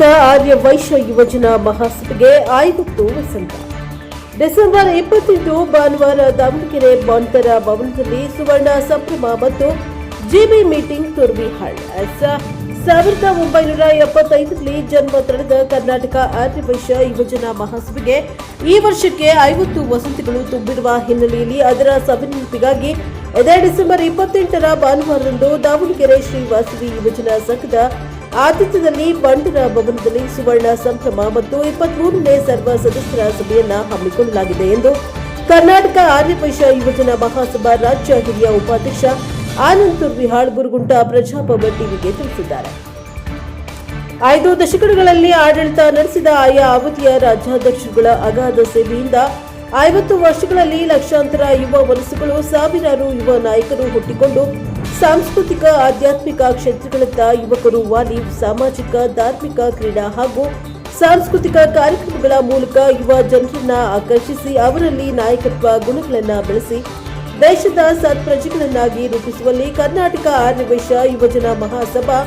ಕರ್ನಾಟಕ ಆರ್ಯ ವೈಶ್ಯ ಯುವಜನ ಮಹಾಸಭೆಗೆ ಆಯ್ದುಕ್ತು ವಸಂತ ಡಿಸೆಂಬರ್ ಇಪ್ಪತ್ತೆಂಟು ಭಾನುವಾರ ದಾವಣಗೆರೆ ಬಾಂತರ ಭವನದಲ್ಲಿ ಸುವರ್ಣ ಸಂಭ್ರಮ ಮತ್ತು ಜಿಬಿ ಮೀಟಿಂಗ್ ತುರ್ವಿಹಾಳ್ ಸಾವಿರದ ಒಂಬೈನೂರ ಎಪ್ಪತ್ತೈದರಲ್ಲಿ ಜನ್ಮ ತಡೆದ ಕರ್ನಾಟಕ ಆರ್ಯ ವೈಶ್ಯ ಯುವಜನ ಮಹಾಸಭೆಗೆ ಈ ವರ್ಷಕ್ಕೆ ಐವತ್ತು ವಸತಿಗಳು ತುಂಬಿರುವ ಹಿನ್ನೆಲೆಯಲ್ಲಿ ಅದರ ಸವಿನೆನಪಿಗಾಗಿ ಇದೇ ಡಿಸೆಂಬರ್ ಇಪ್ಪತ್ತೆಂಟರ ಭಾನುವಾರದಂದು ದಾವಣಗೆರೆ ಶ್ರೀ ವಾಸವಿ ಯುವಜನ ಸಂಘದ ಆತಿಥ್ಯದಲ್ಲಿ ಬಂಡರ ಭವನದಲ್ಲಿ ಸುವರ್ಣ ಸಂಭ್ರಮ ಮತ್ತು ಇಪ್ಪತ್ಮೂರನೇ ಸರ್ವ ಸದಸ್ಯರ ಸಭೆಯನ್ನ ಹಮ್ಮಿಕೊಳ್ಳಲಾಗಿದೆ ಎಂದು ಕರ್ನಾಟಕ ಆರ್ಯ ವೈಶ್ಯ ಯುವಜನ ಮಹಾಸಭಾ ರಾಜ್ಯ ಹಿರಿಯ ಉಪಾಧ್ಯಕ್ಷ ಆನಂದ್ ತುರ್ವಿಹಾಳ್ ಗುರುಗುಂಟ ಪ್ರಜಾಭವನ್ ಟಿವಿಗೆ ತಿಳಿಸಿದ್ದಾರೆ. ಐದು ದಶಕಗಳಲ್ಲಿ ಆಡಳಿತ ನಡೆಸಿದ ಆಯಾ ಅವಧಿಯ ರಾಜ್ಯಾಧ್ಯಕ್ಷರುಗಳ ಅಗಾಧ ಸೇವೆಯಿಂದ ಐವತ್ತು ವರ್ಷಗಳಲ್ಲಿ ಲಕ್ಷಾಂತರ ಯುವ ಮನಸ್ಸುಗಳು ಸಾವಿರಾರು ಯುವ ನಾಯಕರು ಹುಟ್ಟಿಕೊಂಡು ಸಾಂಸ್ಕೃತಿಕ, ಆಧ್ಯಾತ್ಮಿಕ ಕ್ಷೇತ್ರಗಳತ್ತ ಯುವಕರು ವಾಲಿ ಸಾಮಾಜಿಕ, ಧಾರ್ಮಿಕ ಕ್ರೀಡಾ ಹಾಗೂ ಸಾಂಸ್ಕೃತಿಕ ಕಾರ್ಯಕ್ರಮಗಳ ಮೂಲಕ ಯುವ ಜನರನ್ನ ಆಕರ್ಷಿಸಿ ಅವರಲ್ಲಿ ನಾಯಕತ್ವ ಗುಣಗಳನ್ನು ಬೆಳೆಸಿ ದೇಶದ ಸತ್ಪ್ರಜೆಗಳನ್ನಾಗಿ ರೂಪಿಸುವಲ್ಲಿ ಕರ್ನಾಟಕ ಆರ್ಯವೇಶ ಯುವಜನ ಮಹಾಸಭಾ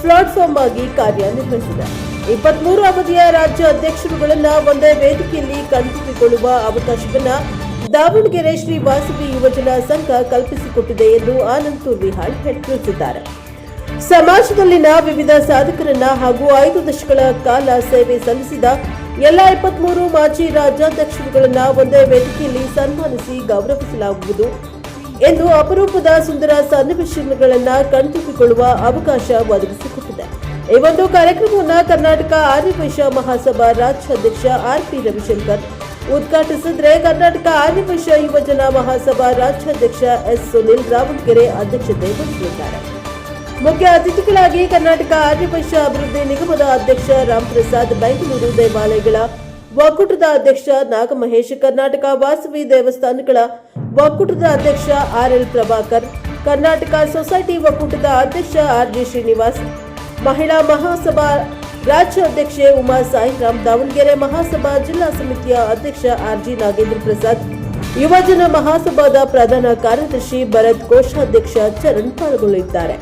ಪ್ಲಾಟ್ಫಾರ್ಮ್ ಆಗಿ ಕಾರ್ಯನಿರ್ವಹಿಸಿದೆ. ಇಪ್ಪತ್ಮೂರು ಅವಧಿಯ ರಾಜ್ಯ ಅಧ್ಯಕ್ಷರುಗಳನ್ನ ಒಂದೇ ವೇದಿಕೆಯಲ್ಲಿ ಕಣ್ತುಂಬಿಕೊಳ್ಳುವ ಅವಕಾಶವನ್ನ ದಾವಣಗೆರೆ ಶ್ರೀ ವಾಸವಿ ಯುವಜನ ಸಂಘ ಕಲ್ಪಿಸಿಕೊಟ್ಟಿದೆ ಎಂದು ಆನಂದ್ ತುರ್ವಿಹಾಳ್ ತಿಳಿಸಿದ್ದಾರೆ. ಸಮಾಜದಲ್ಲಿನ ವಿವಿಧ ಸಾಧಕರನ್ನ ಹಾಗೂ ಐದು ದಶಕಗಳ ಕಾಲ ಸೇವೆ ಸಲ್ಲಿಸಿದ ಎಲ್ಲ ಇಪ್ಪತ್ಮೂರು ಮಾಜಿ ರಾಜ್ಯಾಧ್ಯಕ್ಷರುಗಳನ್ನ ಒಂದೇ ವೇದಿಕೆಯಲ್ಲಿ ಸನ್ಮಾನಿಸಿ ಗೌರವಿಸಲಾಗುವುದು ಎಂದು ಅಪರೂಪದ ಸುಂದರ ಸನ್ನಿವೇಶಗಳನ್ನ ಕಣ್ತುಂಬಿಕೊಳ್ಳುವ ಅವಕಾಶ ಒದಗಿಸಿಕೊಟ್ಟಿದೆ. ಈ ಒಂದು ಕಾರ್ಯಕ್ರಮವನ್ನು ಕರ್ನಾಟಕ ಆರ್ಯ ವೈಶ್ಯ ಮಹಾಸಭಾ ರಾಜ್ಯಾಧ್ಯಕ್ಷ ಆರ್ ಪಿ ರವಿಶಂಕರ್ ಉದ್ಘಾಟಿಸಿದ್ರೆ ಕರ್ನಾಟಕ ಆರ್ಯ ವೈಶ್ಯ ಯುವಜನ ಮಹಾಸಭಾ ರಾಜ್ಯಾಧ್ಯಕ್ಷ ಎಸ್ ಸುನಿಲ್ ರಾವಣಗೆರೆ ಅಧ್ಯಕ್ಷತೆ ವಹಿಸಲಿದ್ದಾರೆ ಮುಖ್ಯ ಅತಿಥಿಗಳಾಗಿ ಕರ್ನಾಟಕ ಆರ್ಯ ಅಭಿವೃದ್ಧಿ ನಿಗಮದ ಅಧ್ಯಕ್ಷ ರಾಮ್ಪ್ರಸಾದ್ ಬೆಂಗಳೂರು ದೇವಾಲಯಗಳ ಒಕ್ಕೂಟದ ಅಧ್ಯಕ್ಷ ನಾಗಮಹೇಶ್, ಕರ್ನಾಟಕ ವಾಸವಿ ದೇವಸ್ಥಾನಗಳ ಒಕ್ಕೂಟದ ಅಧ್ಯಕ್ಷ R L Prabhakar, Karnataka society ಒಕ್ಕೂಟದ ಅಧ್ಯಕ್ಷ ಆರ್ ಜಿ ಶ್ರೀನಿವಾಸ್, ಮಹಿಳಾ ಮಹಾಸಭಾ ರಾಜ್ಯ ಅಧ್ಯಕ್ಷೆ ಉಮಾ ಸಾಯಿರಾಮ್ ದಾವಣಗೆರೆ ಮಹಾಸಭಾ ಜಿಲ್ಲಾ ಸಮಿತಿಯ ಅಧ್ಯಕ್ಷ ಆರ್ಜಿ ನಾಗೇಂದ್ರ ಪ್ರಸಾದ್ ಯುವಜನ ಮಹಾಸಭಾದ ಪ್ರಧಾನ ಕಾರ್ಯದರ್ಶಿ ಭರತ್ ಕೋಶಾಧ್ಯಕ್ಷ ಚರಣ್ ಪಾಲ್ಗೊಳ್ಳಲಿದ್ದಾರೆ.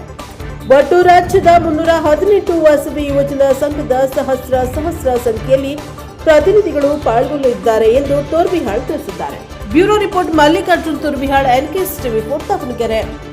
ಒಟ್ಟು ರಾಜ್ಯದ ಮುನ್ನೂರ ಹದಿನೆಂಟು ವಾಸವಿ ಯುವಜನ ಸಂಘದ ಸಹಸ್ರ ಸಹಸ್ರ ಸಂಖ್ಯೆಯಲ್ಲಿ ಪ್ರತಿನಿಧಿಗಳು ಪಾಲ್ಗೊಳ್ಳಲಿದ್ದಾರೆ ಎಂದು ತೋರ್ಬಿಹಾಳ್ ತಿಳಿಸಿದ್ದಾರೆ. Bureau report Mallikarjun Torbihal NKS TV Davangere.